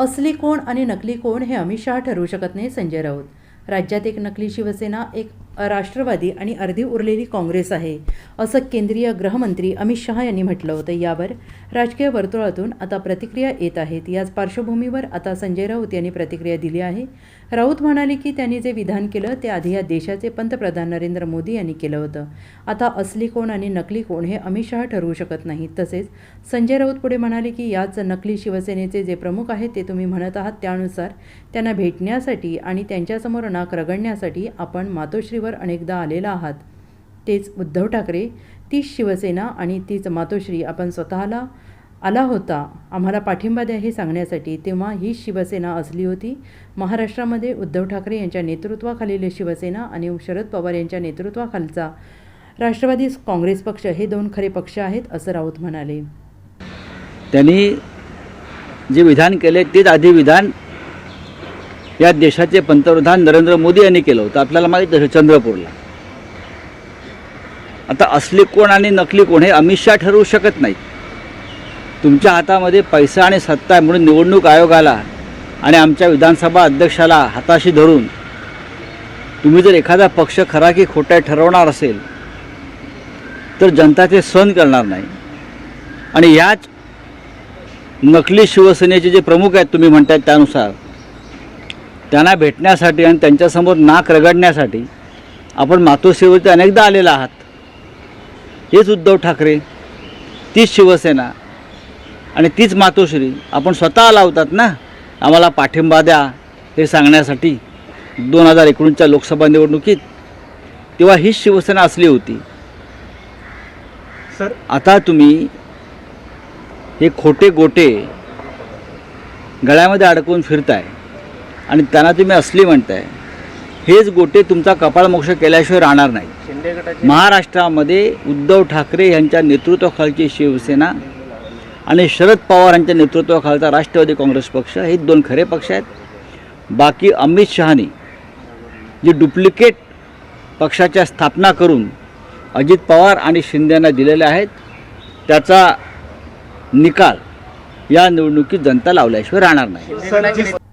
असली कोण आणि नकली कोण हे अमित शहा ठरवू शकत नाही संजय राऊत. राज्यात एक नकली शिवसेना एक राष्ट्रवादी आणि अर्धी उरलेली काँग्रेस आहे असं केंद्रीय गृहमंत्री अमित शहा यांनी म्हटलं होतं. यावर राजकीय वर्तुळातून आता प्रतिक्रिया येत आहेत. याच पार्श्वभूमीवर आता संजय राऊत यांनी प्रतिक्रिया दिली आहे. राऊत म्हणाले की त्यांनी जे विधान केलं ते आधी या देशाचे पंतप्रधान नरेंद्र मोदी यांनी केलं होतं. आता असली कोण आणि नकली कोण हे अमित शहा ठरवू शकत नाहीत. तसेच संजय राऊत पुढे म्हणाले की याच नकली शिवसेनेचे जे प्रमुख आहेत ते तुम्ही म्हणत आहात त्यानुसार त्यांना भेटण्यासाठी आणि त्यांच्यासमोर नाक रगडण्यासाठी आपण मातोश्री मातोश्रीवर अनेकदा आलेला आहात. तेच उद्धव ठाकरे तीच शिवसेना आणि तीच मातोश्री आपण स्वतःला आला होता. आम्हाला पाठिंबा द्या हे सांगण्यासाठी तेव्हा ही शिवसेना असली होती. महाराष्ट्रामध्ये उद्धव ठाकरे यांच्या नेतृत्वाखालील शिवसेना आणि शरद पवार यांच्या नेतृत्वाखालचा राष्ट्रवादी काँग्रेस पक्ष हे दोन खरे पक्ष आहेत असं राऊत म्हणाले. त्यांनी जे विधान केले तेच आधी विधान या देशाचे पंतप्रधान नरेंद्र मोदी यांनी केलं होतं. आपल्याला माहीत आहे चंद्रपूरला. आता असली कोण आणि नकली कोण हे अमित शहा ठरवू शकत नाहीत तुमच्या हातामध्ये पैसा आणि सत्ता आहे म्हणून निवडणूक आयोगाला आणि आमच्या विधानसभा अध्यक्षाला हाताशी धरून तुम्ही जर एखादा पक्ष खरा की खोटा ठरवणार असेल तर जनता ते सहन करणार नाही. आणि याच नकली शिवसेनेचे जे प्रमुख आहेत तुम्ही म्हणतायत त्यानुसार त्यांना भेटण्यासाठी आणि त्यांच्यासमोर नाक रगडण्यासाठी आपण मातोश्रीवरती अनेकदा आलेला आहात. हेच उद्धव ठाकरे तीच शिवसेना आणि तीच मातोश्री. आपण स्वतः लावतात ना? आम्हाला पाठिंबा द्या हे सांगण्यासाठी. दोन हजार एकोणीसच्या लोकसभा निवडणुकीत तेव्हा हीच शिवसेना असली होती. सर. आता तुम्ही हे खोटे गोटे गळ्यामध्ये अडकवून फिरताय. आणि त्यांना तुम्ही असली म्हणताय. हेच गोटे तुमचा कपाळमोक्ष केल्याशिवाय राहणार नाही महाराष्ट्रामध्ये उद्धव ठाकरे यांच्या नेतृत्वाखालची शिवसेना आणि शरद पवार यांच्या नेतृत्वाखालचा राष्ट्रवादी काँग्रेस पक्ष हे दोन खरे पक्ष आहेत. बाकी अमित शहानी जे डुप्लिकेट पक्षाच्या स्थापना करून अजित पवार आणि शिंदेना दिलेले आहेत त्याचा निकाल या निवडणुकीत जनता लावल्याशिवाय राहणार नाही.